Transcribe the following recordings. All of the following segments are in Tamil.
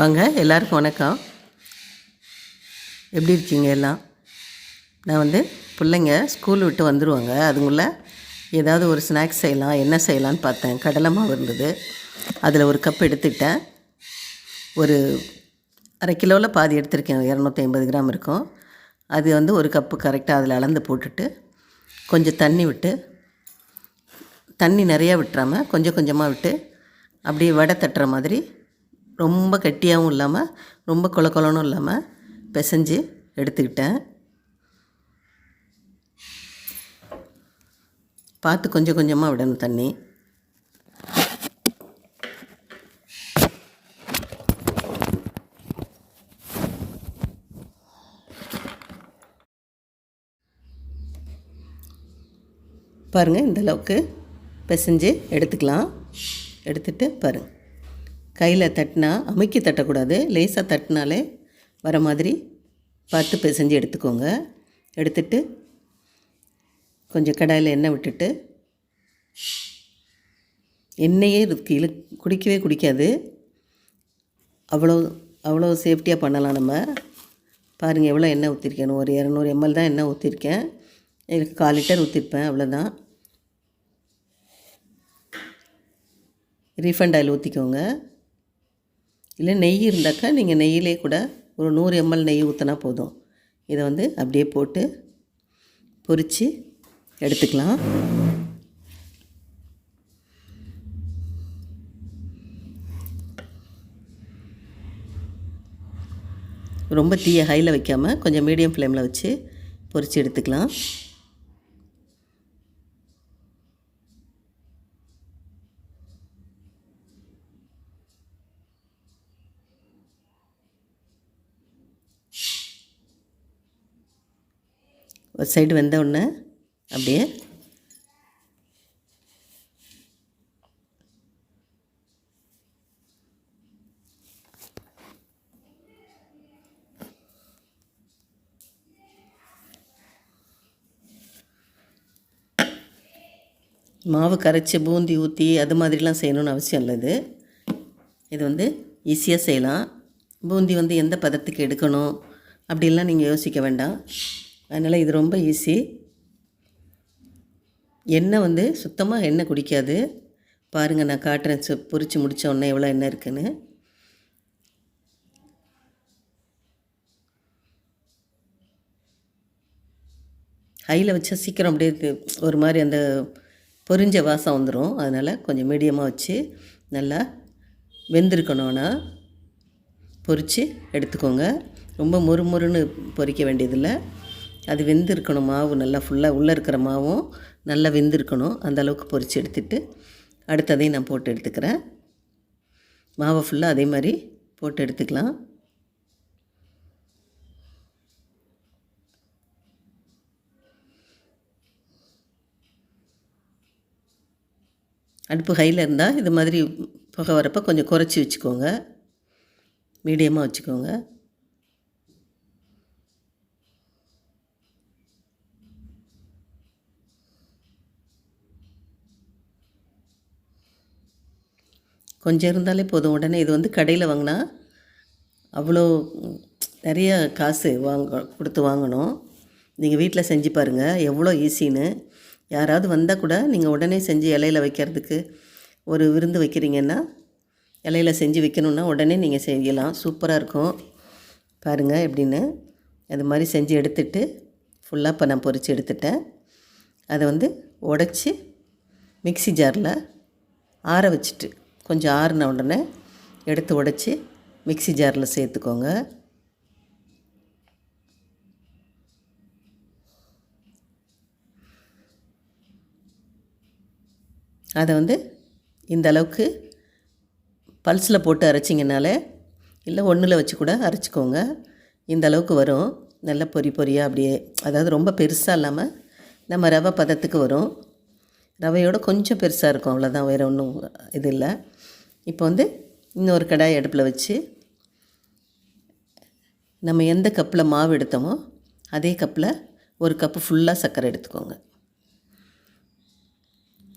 வாங்க எல்லாருக்கும் வணக்கம். எப்படி இருக்கீங்க எல்லாம்? நான் வந்து பிள்ளைங்க ஸ்கூல் விட்டு வந்துடுவாங்க அதுக்குள்ளே ஏதாவது ஒரு ஸ்நாக்ஸ் செய்யலாம் என்ன செய்யலான்னு பார்த்தேன். கடலை மாவு இருந்தது. அதில் ஒரு கப் எடுத்துக்கிட்டேன். ஒரு அரை கிலோவில் பாதி எடுத்திருக்கேன். இரநூத்தி ஐம்பது கிராம் இருக்கும். அது வந்து ஒரு கப்பு கரெக்டாக அதில் அளந்து போட்டுட்டு கொஞ்சம் தண்ணி விட்டு தண்ணி நிறையா விட்டுறாமல் கொஞ்சம் கொஞ்சமாக விட்டு அப்படியே வடை தட்டுற மாதிரி ரொம்ப கட்டியாகவும் இல்லாமல் ரொம்ப கொல கொலனும் இல்லாமல் பிசைஞ்சு எடுத்துக்கிட்டேன். பார்த்து கொஞ்சம் கொஞ்சமாக விடணும் தண்ணி. பாருங்கள் இந்த அளவுக்கு பிசைஞ்சு எடுத்துக்கலாம். எடுத்துட்டு பாருங்கள் கையில் தட்டினா அமுக்கி தட்டக்கூடாது லேசாக தட்டினாலே வர மாதிரி பார்த்து பிசைஞ்சு எடுத்துக்கோங்க. எடுத்துட்டு கொஞ்சம் கடாயில் எண்ணெய் விட்டுட்டு எண்ணெயே இதுக்கு இழு குடிக்கவே குடிக்காது. அவ்வளோ அவ்வளோ சேஃப்டியாக பண்ணலாம் நம்ம. பாருங்கள் எவ்வளோ எண்ணெய் ஊற்றிருக்கேன் ஒரு இரநூறு எம்எல் தான் எண்ணெய் ஊற்றிருக்கேன் எனக்கு கால் லிட்டர் ஊற்றிருப்பேன் அவ்வளோதான். ரீஃபண்ட் ஆயில் ஊற்றிக்கோங்க இல்லை நெய் இருந்தாக்கா நீங்கள் நெய்யிலே கூட ஒரு நூறு எம்எல் நெய் ஊற்றினா போதும். இதை வந்து அப்படியே போட்டு பொரித்து எடுத்துக்கலாம். ரொம்ப தீயை ஹையில் வைக்காமல் கொஞ்சம் மீடியம் ஃப்ளேமில் வச்சு பொரித்து எடுத்துக்கலாம். ஒரு சைடு வெந்த உடனே அப்படியே மாவு கரைச்சி பூந்தி ஊற்றி அது மாதிரிலாம் செய்யணும்னு அவசியம் இல்லை இது. இது வந்து ஈஸியாக செய்யலாம். பூந்தி வந்து எந்த பதத்துக்கு எடுக்கணும் அப்படிலாம் நீங்கள் யோசிக்க வேண்டாம். அதனால் இது ரொம்ப ஈஸி எண்ணெய் வந்து சுத்தமாக எண்ணெய் குடிக்காது. பாருங்கள் நான் காட்டுறேன். சு பொறிச்சு முடித்த உடனே எவ்வளோ எண்ணெய் இருக்குன்னு. ஹையில் வச்சா சீக்கிரம் அப்படியே ஒரு மாதிரி அந்த பொரிஞ்ச வாசம் வந்துடும் அதனால் கொஞ்சம் மீடியமாக வச்சு நல்லா வெந்திருக்கணும்னா பொரித்து எடுத்துக்கோங்க. ரொம்ப முறுமுறுன்னு பொரிக்க வேண்டியதில்லை. அது வெந்திருக்கணும் மாவு நல்லா ஃபுல்லாக உள்ளே இருக்கிற மாவும் நல்லா வெந்திருக்கணும். அந்தளவுக்கு பொறிச்சு பொரித்து எடுத்துட்டு அடுத்ததையும் நான் போட்டு எடுத்துக்கிறேன். மாவை ஃபுல்லாக அதே மாதிரி போட்டு எடுத்துக்கலாம். அடுப்பு ஹையில் இருந்தால் இது மாதிரி புகை வரப்போ கொஞ்சம் குறைச்சி வச்சுக்கோங்க. மீடியமாக வச்சுக்கோங்க. கொஞ்சம் இருந்தாலே போதும். உடனே இது வந்து கடையில் வாங்கினா அவ்வளோ நிறைய காசு வாங்க கொடுத்து வாங்கணும். நீங்கள் வீட்டில் செஞ்சு பாருங்கள் எவ்வளோ ஈஸின்னு. யாராவது வந்தால் கூட நீங்கள் உடனே செஞ்சு இலையில வைக்கிறதுக்கு ஒரு விருந்து வைக்கிறீங்கன்னா இலையில செஞ்சு வைக்கணுன்னா உடனே நீங்கள் செய்யலாம். சூப்பராக இருக்கும். பாருங்கள் எப்படின்னு. அது மாதிரி செஞ்சு எடுத்துட்டு ஃபுல்லாக இப்போ நான் பொறிச்சு எடுத்துட்டேன். அதை வந்து உடச்சி மிக்ஸி ஜாரில் ஆற வச்சுட்டு கொஞ்சம் ஆறின உடனே எடுத்து உடச்சி மிக்ஸி ஜாரில் சேர்த்துக்கோங்க. அதை வந்து இந்த அளவுக்கு பல்ஸில் போட்டு அரைச்சிங்கனாலே இல்லை ஒன்றில் வச்சு கூட அரைச்சிக்கோங்க. இந்த அளவுக்கு வரும். நல்ல பொறி பொரியாக அப்படியே அதாவது ரொம்ப பெருசாக இல்லாமல் நம்ம ரவை பதத்துக்கு வரும். ரவையோட கொஞ்சம் பெருசாக இருக்கும் அவ்வளோதான் வேறு ஒன்றும் இது இல்லை. இப்போ வந்து இன்னொரு கடாய் அடுப்பில் வச்சு நம்ம எந்த கப்பில் மாவு எடுத்தோமோ அதே கப்பில் ஒரு கப்பு ஃபுல்லாக சர்க்கரை எடுத்துக்கோங்க.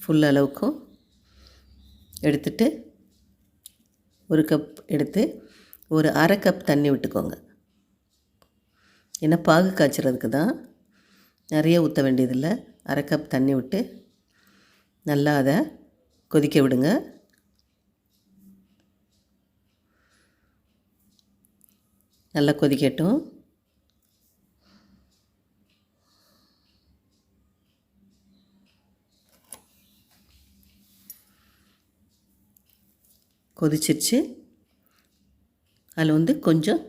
ஃபுல் அளவுக்கும் எடுத்துட்டு ஒரு கப் எடுத்து ஒரு அரை கப் தண்ணி விட்டுக்கோங்க. ஏன்னா பாகு காய்ச்சறதுக்கு தான் நிறைய ஊற்ற வேண்டியதில்லை. அரை கப் தண்ணி விட்டு நல்லா அதை கொதிக்க விடுங்க. நல்லா கொதிக்கட்டும். கொதிச்சிருச்சு. அதில் வந்து கொஞ்சம்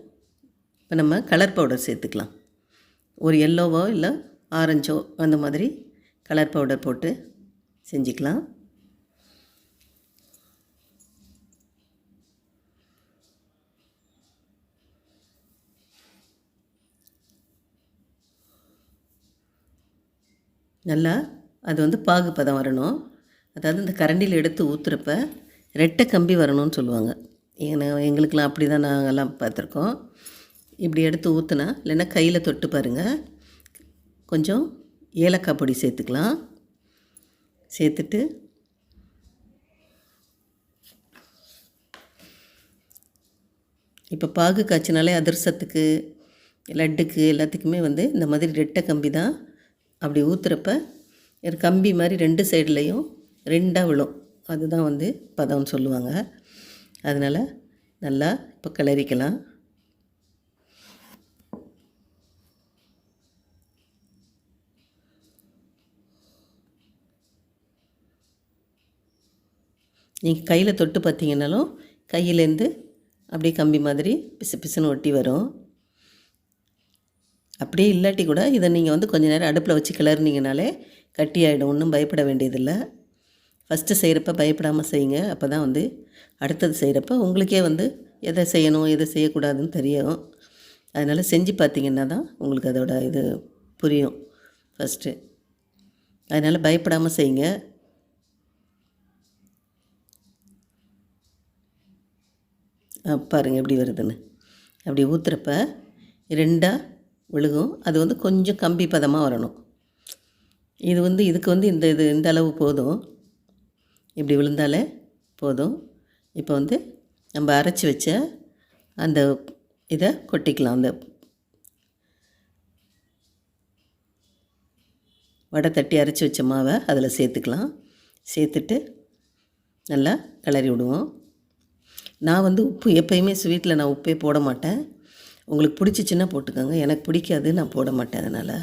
இப்போ நம்ம கலர் பவுடர் சேர்த்துக்கலாம். ஒரு எல்லோவோ இல்லை ஆரஞ்சோ அந்த மாதிரி கலர் பவுடர் போட்டு செஞ்சுக்கலாம். நல்லா அது வந்து பாகு பதம் வரணும். அதாவது இந்த கரண்டியில் எடுத்து ஊற்றுறப்ப ரெட்டை கம்பி வரணும்னு சொல்லுவாங்க. ஏன்னா எங்களுக்கெலாம் அப்படி தான் நாங்கள்லாம் பார்த்துருக்கோம். இப்படி எடுத்து ஊற்றுனா இல்லைன்னா கையில் தொட்டு பாருங்கள் கொஞ்சம் ஏலக்காய் பொடி சேர்த்துக்கலாம். சேர்த்துட்டு இப்போ பாகு காய்ச்சினாலே அதிரசத்துக்கு லட்டுக்கு எல்லாத்துக்குமே வந்து இந்த மாதிரி ரெட்டை கம்பி தான் அப்படி ஊற்றுறப்ப கம்பி மாதிரி ரெண்டு சைட்லேயும் ரெண்டாக விழும். அதுதான் வந்து பதம்னு சொல்லுவாங்க. அதனால் நல்லா இப்போ கிளறிக்கலாம். நீங்கள் கையில் தொட்டு பார்த்தீங்கன்னாலும் கையிலேருந்து அப்படியே கம்பி மாதிரி பிசு பிசுன்னு ஒட்டி வரும். அப்படியே இல்லாட்டி கூட இதை நீங்கள் வந்து கொஞ்சம் நேரம் அடுப்பில் வச்சு கிளறினீங்கனாலே கட்டி ஆகிடும் ஒன்றும் பயப்பட வேண்டியதில்லை. ஃபஸ்ட்டு செய்கிறப்ப பயப்படாமல் செய்யுங்க. அப்போ தான் வந்து அடுத்தது செய்கிறப்ப உங்களுக்கே வந்து எதை செய்யணும் எதை செய்யக்கூடாதுன்னு தெரியும். அதனால் செஞ்சு பார்த்தீங்கன்னா தான் உங்களுக்கு அதோட இது புரியும். ஃபஸ்ட்டு அதனால் பயப்படாமல் செய்யுங்க. பாருங்கள் எப்படி வருதுன்னு. அப்படி ஊற்றுறப்ப ரெண்டாக விழுகும். அது வந்து கொஞ்சம் கம்பி பதமாக வரணும். இது வந்து இதுக்கு வந்து இந்த இது இந்த அளவு போதும். இப்படி விழுந்தாலே போதும். இப்போ வந்து நம்ம அரைச்சி வச்ச அந்த இதை கொட்டிக்கலாம். அந்த வடை தட்டி அரைச்சி வச்ச மாவை அதில் சேர்த்துக்கலாம். சேர்த்துட்டு நல்லா கிளறி விடுவோம். நான் வந்து உப்பு எப்போயுமே ஸ்வீட்டில் நான் உப்பே போட மாட்டேன். உங்களுக்கு பிடிச்சிச்சின்னா போட்டுக்கோங்க. எனக்கு பிடிக்காது நான் போட மாட்டேன் அதனால்.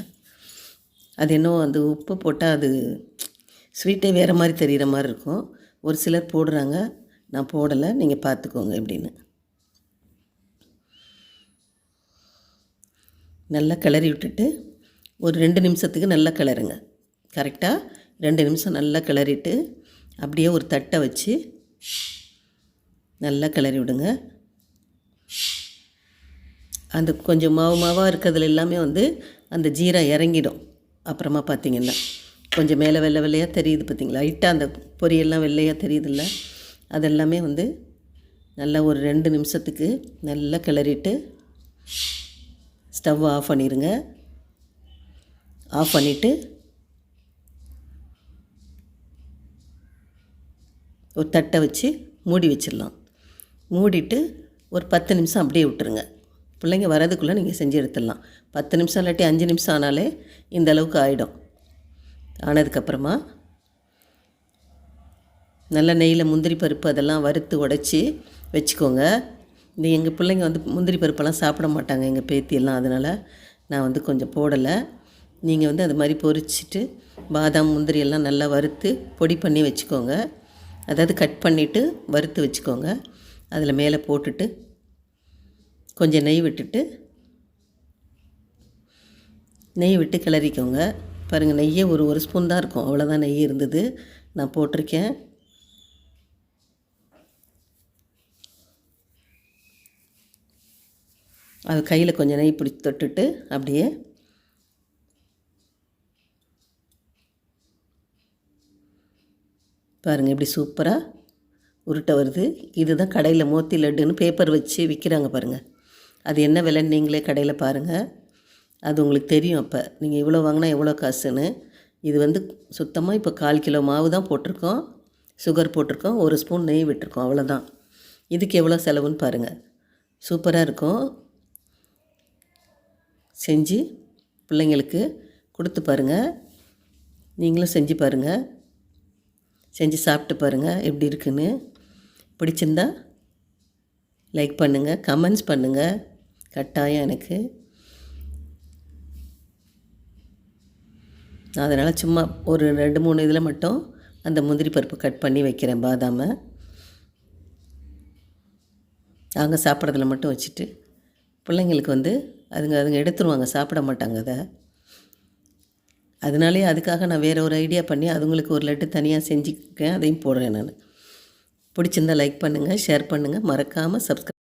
அது என்னவோ அந்த உப்பு போட்டால் அது ஸ்வீட்டே வேறு மாதிரி தெரிகிற மாதிரி இருக்கும். ஒரு சிலர் போடுறாங்க. நான் போடலை. நீங்கள் பார்த்துக்கோங்க எப்படின்னு. நல்லா கிளறி விட்டுட்டு ஒரு ரெண்டு நிமிஷத்துக்கு நல்லா கிளறுங்க. கரெக்டாக ரெண்டு நிமிஷம் நல்லா கிளறிட்டு அப்படியே ஒரு தட்டை வச்சு நல்லா கிளறி விடுங்க. அந்த கொஞ்சம் மாவு மாவாக இருக்கிறதுல எல்லாமே வந்து அந்த ஜீரா இறங்கிடும். அப்புறமா பார்த்திங்கன்னா கொஞ்சம் மேலே வெள்ளை வெள்ளையாக தெரியுது பார்த்திங்களா? லைட்டாக அந்த பொரியெல்லாம் வெள்ளையாக தெரியுதுல்ல? அதெல்லாமே வந்து நல்லா ஒரு ரெண்டு நிமிஷத்துக்கு நல்லா கிளறிட்டு ஸ்டவ் ஆஃப் பண்ணிடுங்க ஆஃப் பண்ணிவிட்டு ஒரு தட்டை வச்சு மூடி வச்சிடலாம். மூடிட்டு ஒரு பத்து நிமிஷம் அப்படியே விட்டுருங்க. பிள்ளைங்க வரதுக்குள்ளே நீங்கள் செஞ்சு எடுத்துடலாம். பத்து நிமிஷம் இல்லாட்டி அஞ்சு நிமிஷம் ஆனாலே இந்த அளவுக்கு ஆகிடும் ஆனதுக்கப்புறமா நல்ல நெய்யில் முந்திரி பருப்பு அதெல்லாம் வறுத்து உடச்சி வச்சுக்கோங்க. இந்த எங்கள் பிள்ளைங்க வந்து முந்திரி பருப்பெல்லாம் சாப்பிட மாட்டாங்க எங்கள் பேத்தியெல்லாம் அதனால் நான் வந்து கொஞ்சம் போடலை. நீங்கள் வந்து அது மாதிரி பொரிச்சிட்டு பாதாம் முந்திரி எல்லாம் நல்லா வறுத்து பொடி பண்ணி வச்சுக்கோங்க. அதாவது கட் பண்ணிவிட்டு வறுத்து வச்சுக்கோங்க. அதில் மேலே போட்டுட்டு கொஞ்சம் நெய் விட்டுட்டு நெய் விட்டு கிளறிக்கோங்க. பாருங்கள் நெய்யே ஒரு ஒரு ஸ்பூன் தான் இருக்கும். அவ்வளோதான் நெய் இருந்தது. நான் போட்டிருக்கேன். அது கையில் கொஞ்சம் நெய் பிடிச்சி தொட்டுட்டு அப்படியே பாருங்கள் இப்படி சூப்பராக உருட்டை வருது. இதுதான் கடையில் மோத்தி லட்டுன்னு பேப்பர் வச்சு விற்கிறாங்க பாருங்கள் அது என்ன விலைன்னு நீங்களே கடையில் பாருங்கள் அது உங்களுக்கு தெரியும் அப்போ. நீங்கள் இவ்வளோ வாங்கினா எவ்வளோ காசுன்னு. இது வந்து சுத்தமாக இப்போ கால் கிலோ மாவு தான் போட்டிருக்கோம். சுகர் போட்டிருக்கோம். ஒரு ஸ்பூன் நெய் விட்டுருக்கோம். அவ்வளோதான் இதுக்கு எவ்வளோ செலவுன்னு பாருங்கள் சூப்பராக இருக்கும். செஞ்சு பிள்ளைங்களுக்கு கொடுத்து பாருங்கள் நீங்களும் செஞ்சு பாருங்கள் செஞ்சு சாப்பிட்டு பாருங்கள் எப்படி இருக்குன்னு. பிடிச்சிருந்தா லைக் பண்ணுங்கள் கமெண்ட்ஸ் பண்ணுங்கள் கட்டாயம் எனக்கு. நான் அதனால் சும்மா ஒரு ரெண்டு மூணு இதில் மட்டும் அந்த முந்திரி பருப்பு கட் பண்ணி வைக்கிறேன் பாதாமை. நாங்கள் சாப்பிட்றதுல மட்டும் வச்சுட்டு பிள்ளைங்களுக்கு வந்து அதுங்க அதுங்க எடுத்துருவாங்க சாப்பிட மாட்டாங்க அதை. அதனாலே அதுக்காக நான் வேறு ஒரு ஐடியா பண்ணி அதுங்களுக்கு ஒரு லட்டு தனியாக செஞ்சுக்கேன் அதையும் போடுறேன் நான். பிடிச்சிருந்தா லைக் பண்ணுங்கள் ஷேர் பண்ணுங்கள் மறக்காமல் சப்ஸ்கிரைப்